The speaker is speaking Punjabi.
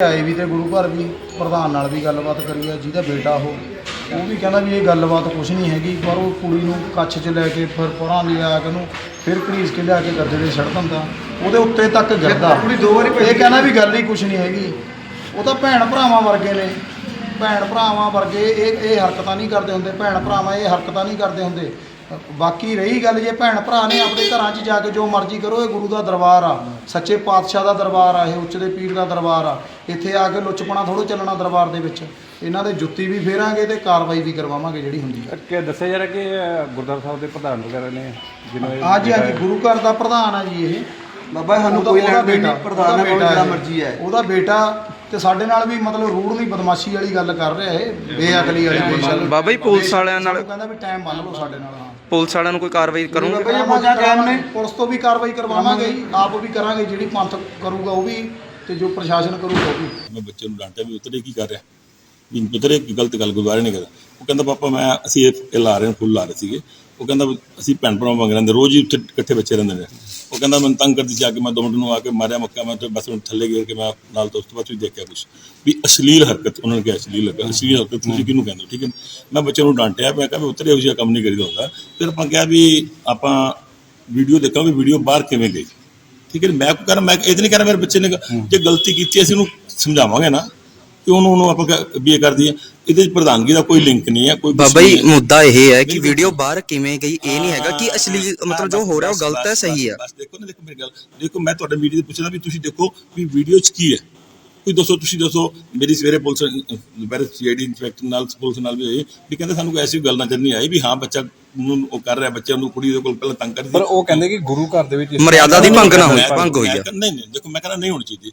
ਵੀ ਤੇ ਗੁਰੂ ਘਰ ਵੀ ਪ੍ਰਧਾਨ ਨਾਲ ਵੀ ਗੱਲਬਾਤ ਕਰੀ ਆ ਜਿਹਦਾ ਬੇਟਾ ਉਹ। ਉਹ ਵੀ ਕਹਿੰਦਾ ਵੀ ਇਹ ਗੱਲਬਾਤ ਕੁਝ ਨਹੀਂ ਹੈਗੀ ਪਰ ਉਹ ਕੁੜੀ ਨੂੰ ਕੱਛ 'ਚ ਲੈ ਕੇ ਫਿਰ ਪਰਾਂ ਲਿਆ ਕੇ ਉਹਨੂੰ ਫਿਰ ਘੜੀਸ ਕੇ ਲਿਆ ਕੇ ਗੱਦੇ ਦੇ ਛੱਡ ਦਿੰਦਾ। ਉਹਦੇ ਉੱਤੇ ਤੱਕ ਗਿਰਦਾ। ਕੁੜੀ ਦੋ ਵਾਰੀ ਇਹ ਕਹਿੰਦਾ ਵੀ ਗੱਲ ਹੀ ਕੁਝ ਨਹੀਂ ਹੈਗੀ। ਉਹ ਤਾਂ ਭੈਣ ਭਰਾਵਾਂ ਵਰਗੇ ਨੇ। ਭੈਣ ਭਰਾਵਾਂ ਵਰਗੇ ਇਹ ਇਹ ਹਰਕਤਾਂ ਨਹੀਂ ਕਰਦੇ ਹੁੰਦੇ। ਭੈਣ ਭਰਾਵਾਂ ਇਹ ਹਰਕਤਾਂ ਨਹੀਂ ਕਰਦੇ ਹੁੰਦੇ। ਬਾਕੀ ਰਹੀ ਗੱਲ ਜੇ ਭੈਣ ਭਰਾ ਨੇ ਆਪਣੇ ਘਰਾਂ 'ਚ ਜਾ ਕੇ ਜੋ ਮਰਜ਼ੀ ਕਰੋ ਇਹ ਗੁਰੂ ਦਾ ਦਰਬਾਰ ਆ। ਸੱਚੇ ਪਾਤਸ਼ਾਹ ਦਾ ਦਰਬਾਰ ਆ ਇਹ ਉੱਚ ਦੇ ਪੀਰ ਦਾ ਦਰਬਾਰ ਆ। ਇੱਥੇ ਆ ਕੇ ਲੁੱਚਪਣਾ ਥੋੜੋ ਚੱਲਣਾ ਦਰਬਾਰ ਦੇ ਵਿੱਚ। ਇਹਨਾਂ ਦੇ ਜੁੱਤੀ ਵੀ ਫੇਰਾਂਗੇ ਤੇ ਕਾਰਵਾਈ ਵੀ ਕਰਵਾਵਾਂਗੇ ਜਿਹੜੀ ਹੁੰਦੀ ਆ। ਕਿ ਦੱਸਿਆ ਜਾ ਰਿਹਾ ਕਿ ਗੁਰਦੁਆਰਾ ਸਾਹਿਬ ਦੇ ਪ੍ਰਧਾਨ ਵਗੈਰਾ ਨੇ ਜਿਨ੍ਹਾਂ ਇਹ ਹਾਂਜੀ ਹਾਂਜੀ ਗੁਰੂ ਘਰ ਦਾ ਪ੍ਰਧਾਨ ਆ ਜੀ ਇਹ। ਬਾਬਾ ਸਾਨੂੰ ਕੋਈ ਉਹਦਾ ਲੈਣ ਦੇਣ ਨਹੀਂ ਪ੍ਰਧਾਨ ਉਹਦਾ ਜਿਹੜਾ ਮਰਜ਼ੀ ਹੈ। ਉਹਦਾ ਬੇਟਾ ਤੇ ਸਾਡੇ ਨਾਲ ਵੀ ਮਤਲਬ ਰੂੜਲੀ ਬਦਮਾਸ਼ੀ ਵਾਲੀ ਗੱਲ ਕਰ ਰਿਹਾ ਇਹ ਬੇਅਕਲੀ ਵਾਲੀ ਬੇਸ਼ੱਲ ਬਾਬਾ ਜੀ, ਪੁਲਿਸ ਵਾਲਿਆਂ ਨਾਲ- ਉਹ ਕਹਿੰਦਾ ਵੀ ਟਾਈਮ ਬੰਨ ਲਓ ਸਾਡੇ ਨਾਲ ਹਾਂ। ਪੁਲਿਸ ਵਾਲਿਆਂ ਨੂੰ ਕੋਈ ਕਾਰਵਾਈ ਕਰੋਗੇ? ਬਾਬਾ ਜੀ ਮੋਜਾ ਕਾਇਮ ਨੇ ਪੁਲਿਸ ਤੋਂ ਵੀ ਕਾਰਵਾਈ ਕਰਵਾਵਾਂਗੇ ਜੀ, ਆਪ ਵੀ ਕਰਾਂਗੇ ਜਿਹੜੀ ਪੰਥ ਕਰੂਗਾ ਉਹ ਵੀ ਤੇ ਜੋ ਪ੍ਰਸ਼ਾਸਨ ਕਰੂਗਾ ਉਹ ਵੀ। ਮੈਂ ਬੱਚੇ ਨੂੰ ਡਾਂਟਿਆ ਵੀ ਉਤਰੇ ਕੀ ਕਰ ਰਿਹਾ। ਵੀ ਉਤਰੇ ਕੀ ਗਲਤ ਗੱਲ ਗੁਰਦੁਆਰੇ ਨਹੀਂ ਕਰਦਾ ਉਹ ਕਹਿੰਦਾ ਪਾਪਾ ਮੈਂ ਅਸੀਂ ਇਹ ਇਹ ਲਾ ਰਹੇ ਹਾਂ ਫੁੱਲ ਲਾ ਰਹੇ ਸੀਗੇ। ਉਹ ਕਹਿੰਦਾ ਵੀ ਅਸੀਂ ਭੈਣ ਭਰਾ ਵਾਂਗ ਰਹਿੰਦੇ ਰੋਜ਼ ਹੀ ਉੱਥੇ ਇਕੱਠੇ ਬੱਚੇ ਰਹਿੰਦੇ ਨੇ। ਉਹ ਕਹਿੰਦਾ ਮੈਨੂੰ ਤੰਗ ਕਰਦੀ ਸੀ ਆ ਕੇ ਮੈਂ ਦੋ ਮਿੰਟ ਨੂੰ ਆ ਕੇ ਮਾਰਿਆ ਮੁੱਕਿਆ ਮੈਂ ਤੇ ਬਸ ਉਹਨੂੰ ਥੱਲੇ ਗਿਰ ਕੇ ਮੈਂ ਨਾਲ ਤੋਂ ਉਸ ਤੋਂ ਬਾਅਦ ਤੁਸੀਂ ਦੇਖਿਆ ਕੁਛ। ਵੀ ਅਸ਼ਲੀਲ ਹਰਕਤ ਉਹਨਾਂ ਨੇ ਕਿਹਾ ਅਸ਼ਲੀਲ ਹਰਕਤ ਅਸ਼ਲੀਲ ਹਰਕਤ ਤੁਸੀਂ ਕਿਹਨੂੰ ਕਹਿੰਦੇ ਹੋ ਠੀਕ ਹੈ ਮੈਂ ਬੱਚੇ ਨੂੰ ਡਾਂਟਿਆ ਮੈਂ ਕਿਹਾ ਵੀ ਉਤਰੇ ਇਹੋ ਜਿਹਾ ਕੰਮ ਨਹੀਂ ਕਰੀਦਾ ਹੁੰਦਾ। ਫਿਰ ਆਪਾਂ ਕਿਹਾ ਵੀ ਆਪਾਂ ਵੀਡੀਓ ਦੇਖਾਂ ਵੀ ਵੀਡੀਓ ਬਾਹਰ ਕਿਵੇਂ ਗਈ ਠੀਕ ਹੈ ਮੈਂ ਕਰ ਮੈਂ ਇਹ ਨਹੀਂ ਕਹਿ ਰਿਹਾ ਮੇਰੇ ਬੱਚੇ ਨੇ ਜੇ ਗਲਤੀ ਕੀਤੀ ਅਸੀਂ ਉਹਨੂੰ ਸਮਝਾਵਾਂਗੇ ਨਾ। ਕਿ ਉਹਨੂੰ ਉਹਨੂੰ ਆਪਾਂ ਇਹ ਕਰਦੀ ਹੈ। ਇਹਦੇ ਚ ਪ੍ਰਧਾਨਗੀ ਦਾ ਕੋਈ ਲਿੰਕ ਨਹੀਂ ਹੈ ਕੋਈ ਬਾਬਾ ਜੀ ਹੈ। ਮੁੱਦਾ ਇਹ ਹੈ ਕਿ। ਵੀਡੀਓ ਬਾਹਰ ਕਿਵੇਂ ਗਈ ਇਹ ਨਹੀਂ ਹੈਗਾ ਕਿ ਅਸਲੀ ਮਤਲਬ ਜੋ ਹੋ ਰਿਹਾ ਉਹ ਗਲਤ ਹੈ ਸਹੀ ਹੈ। ਬਸ ਦੇਖੋ ਨਾ ਦੇਖੋ ਮੇਰੀ ਗੱਲ। ਦੇਖੋ ਮੈਂ ਤੁਹਾਡੇ ਮੀਡੀਆ ਤੇ ਪੁੱਛਣਾ ਵੀ ਤੁਸੀਂ ਦੇਖੋ ਵੀ ਵੀਡੀਓ ਚ ਕੀ ਹੈ। ਕੋਈ ਦੱਸੋ ਤੁਸੀਂ ਦੱਸੋ ਮੇਰੀ ਸਵੇਰੇ ਪੁਲਿਸ ਮੇਰੇ ਸੀਆਈਡੀ ਇੰਸਪੈਕਟਰ ਨਾਲ ਪੁਲਿਸ ਨਾਲ ਵੀ ਹੋਈ ਵੀ ਕਹਿੰਦੇ ਸਾਨੂੰ ਕੋਈ ਐਸੀ ਗੱਲ ਨਜ਼ਰ ਨਹੀਂ ਆਈ ਵੀ ਹਾਂ ਬੱਚਾ ਨੂੰ ਉਹ ਕਰ ਰਿਹਾ ਬੱਚਾ ਨੂੰ ਕੁੜੀ ਦੇ ਕੋਲ ਪਹਿਲਾਂ ਤੰਗ ਕਰਦੀ ਪਰ ਉਹ ਕਹਿੰਦੇ ਕਿ ਗੁਰੂ ਘਰ ਦੇ ਵਿੱਚ ਮਰਿਆਦਾ ਦੀ ਭੰਗ ਨਾ ਹੋਈ ਭੰਗ ਹੋਈ ਕਹਿੰਦਾ- ਨਹੀਂ ਨਹੀਂ ਦੇਖੋ ਮੈਂ ਕਹਿੰਦਾ ਨਹੀਂ ਹੋਣੀ ਚਾਹੀਦੀ।